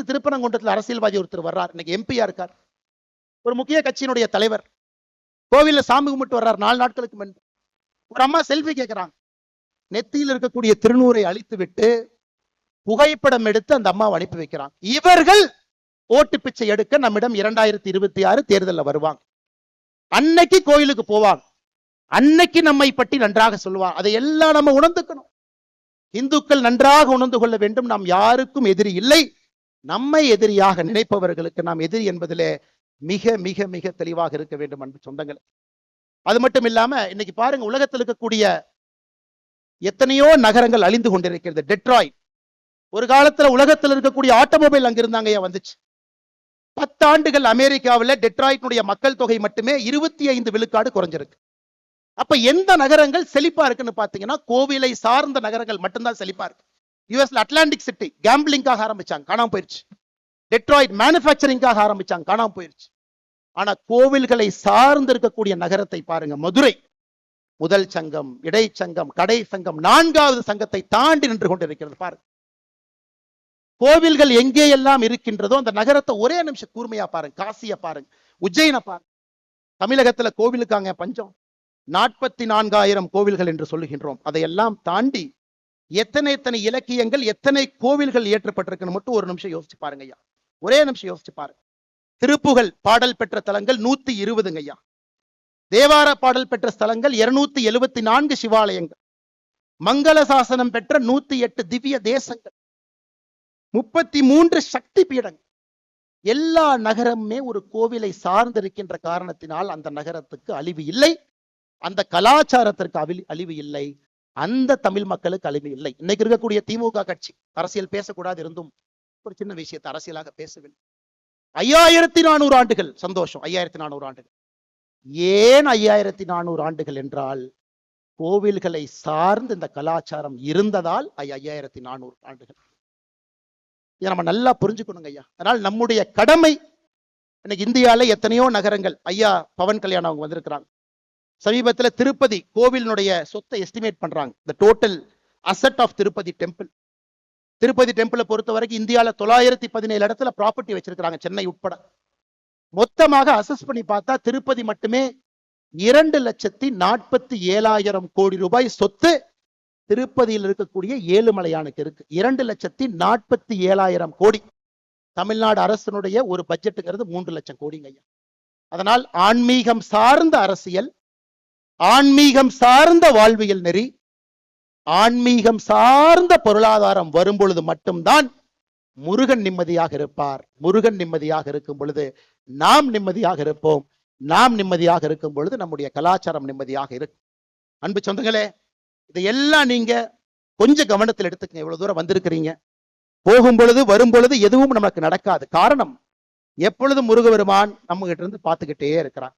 அடுத்து திருப்பரங்குன்றத்தில் அரசியல்வாதி ஒருத்தர் வர்றார். இன்னைக்கு எம்பியா இருக்கார். ஒரு முக்கிய கட்சியினுடைய தலைவர். கோவிலில் சாமி கும்பிட்டு வர்றார். நாலு நாட்களுக்கு முன்பு ஒரு அம்மா செல்ஃபி கேட்குறாங்க நெத்தியில் இருக்கக்கூடிய திருநூரை அழித்து விட்டு புகைப்படம் எடுத்து அந்த அம்மாவை அனுப்பி வைக்கிறாங்க. இவர்கள் ஓட்டு பிச்சை எடுக்க நம்மிடம் இரண்டாயிரத்தி இருபத்தி ஆறு தேர்தலில் வருவாங்க. அன்னைக்கு கோயிலுக்கு போவாங்க. அன்னைக்கு நம்மை பற்றி நன்றாக சொல்லுவாங்க. அதை எல்லாம் நம்ம உணர்ந்துக்கணும். இந்துக்கள் நன்றாக உணர்ந்து கொள்ள வேண்டும். நாம் யாருக்கும் எதிரி இல்லை. நம்மை எதிரியாக நினைப்பவர்களுக்கு நாம் எதிரி என்பதிலே மிக மிக மிக தெளிவாக இருக்க வேண்டும் அன்பு சொந்தங்கள். அது மட்டும் இல்லாம இன்னைக்கு பாருங்க உலகத்தில் இருக்கக்கூடிய எத்தனையோ நகரங்கள் அழிந்து கொண்டிருக்கிறது. டெட்ராய்ட். ஒரு காலத்துல உலகத்தில் இருக்கக்கூடிய ஆட்டோமொபைல் அங்கிருந்தாங்க ஏன் வந்துச்சு? பத்தாண்டுகள் அமெரிக்காவில் டெட்ராய்டினுடைய மக்கள் தொகை மட்டுமே இருபத்தி ஐந்து விழுக்காடு குறைஞ்சிருக்கு. அப்ப எந்த நகரங்கள் செழிப்பா இருக்குன்னு பாத்தீங்கன்னா கோவிலை சார்ந்த நகரங்கள் மட்டும்தான் செழிப்பா இருக்கு. யூஎஸ்ல அட்லாண்டிக் சிட்டி கேம்பிளிங்காக ஆரம்பிச்சாங்க. காணாம போயிருச்சு. டெட்ராய்ட் மேனுஃபேக்சரிங்காக ஆரம்பிச்சாங்க. காணாம போயிருச்சு. ஆனா கோவில்களை சார்ந்து இருக்கக்கூடிய நகரத்தை பாருங்க. மதுரை. முதல் சங்கம் இடைச்சங்கம் கடை சங்கம் நான்காவது சங்கத்தை தாண்டி நின்று கொண்டிருக்கிறது. பாருங்க. கோவில்கள் எங்கே எல்லாம் இருக்கின்றதோ அந்த நகரத்தை ஒரே நிமிஷம் கூர்மையா பாருங்க. காசிய பாருங்க. உஜ்ஜயினை பாருங்க. தமிழகத்துல கோவிலுக்காங்க பஞ்சம். நாற்பத்தி நான்காயிரம் கோவில்கள் என்று சொல்லுகின்றோம். அதையெல்லாம் தாண்டி எத்தனை எத்தனை இலக்கியங்கள் எத்தனை கோவில்கள் இயற்றப்பட்டிருக்குன்னு மட்டும் ஒரு நிமிஷம் யோசிச்சு பாருங்க ஐயா. ஒரே நிமிஷம் யோசிச்சு பாருங்க திருப்புகழ் பாடல் பெற்ற தலங்கள் நூத்தி இருபதுங்க ஐயா. தேவார பாடல் பெற்ற ஸ்தலங்கள் இருநூத்தி எழுபத்தி நான்கு சிவாலயங்கள். மங்கள சாசனம் பெற்ற நூத்தி எட்டு திவ்ய தேசங்கள். முப்பத்தி மூன்று சக்தி பீடங்கள். எல்லா நகரமுமே ஒரு கோவிலை சார்ந்திருக்கின்ற காரணத்தினால் அந்த நகரத்துக்கு அழிவு இல்லை. அந்த கலாச்சாரத்திற்கு அழிவு அழிவு இல்லை. அந்த தமிழ் மக்களுக்கு அழிவு இல்லை. இன்னைக்கு இருக்கக்கூடிய திமுக கட்சி அரசியல் பேசக்கூடாது இருந்தும் ஒரு சின்ன விஷயத்தை அரசியலாக பேசவில்லை. ஐயாயிரத்தி நானூறு ஆண்டுகள் சந்தோஷம் ஐயாயிரத்தி நானூறு ஆண்டுகள். ஏன் ஐயாயிரத்தி நானூறு ஆண்டுகள் என்றால் கோவில்களை சார்ந்து இந்த கலாச்சாரம் இருந்ததால் ஐ- ஐயாயிரத்தி நானூறு ஆண்டுகள். இதை நம்ம நல்லா புரிஞ்சுக்கணுங்க ஐயா. அதனால் நம்முடைய கடமை இன்னைக்கு இந்தியால எத்தனையோ நகரங்கள் ஐயா பவன் கல்யாணம் அவங்க வந்திருக்கிறாங்க. சமீபத்துல திருப்பதி கோவிலினுடைய சொத்தை எஸ்டிமேட் பண்றாங்க. இந்த total asset of Tirupati temple Tirupati டெம்பிளை பொறுத்த வரைக்கும் இந்தியால தொள்ளாயிரத்தி பதினேழு இடத்துல ப்ராப்பர்ட்டி வச்சிருக்கிறாங்க சென்னை உட்பட. மொத்தமாக அசஸ் பண்ணி பார்த்தா திருப்பதி மட்டுமே இரண்டு லட்சத்தி நாற்பத்தி ஏழாயிரம் கோடி ரூபாய் சொத்து திருப்பதியில் இருக்கக்கூடிய ஏழுமலையானுக்கு இருக்கு. இரண்டு லட்சத்தி நாற்பத்தி ஏழாயிரம் கோடி. தமிழ்நாடு அரசனுடைய ஒரு பட்ஜெட்டுங்கிறது மூன்று லட்சம் கோடிங்க ஐயா. அதனால் ஆன்மீகம் சார்ந்த அரசியல் ஆன்மீகம் சார்ந்த வாழ்வியல் நெறி ஆன்மீகம் சார்ந்த பொருளாதாரம் வரும் பொழுது மட்டும்தான் முருகன் நிம்மதியாக இருப்பார். முருகன் நிம்மதியாக இருக்கும் பொழுது நாம் நிம்மதியாக இருப்போம். நாம் நிம்மதியாக இருக்கும் பொழுது நம்முடைய கலாச்சாரம் நிம்மதியாக இருக்கும். அன்பு சொந்தங்களே இதையெல்லாம் நீங்க கொஞ்சம் கவனத்தில் எடுத்துக்கங்க. இவ்வளவு தூரம் வந்திருக்கிறீங்க. போகும் பொழுது வரும் பொழுது எதுவும் நமக்கு நடக்காது. காரணம் எப்பொழுது முருகபெருமான் நம்ம கிட்ட இருந்து பார்த்துக்கிட்டே இருக்கிறான்.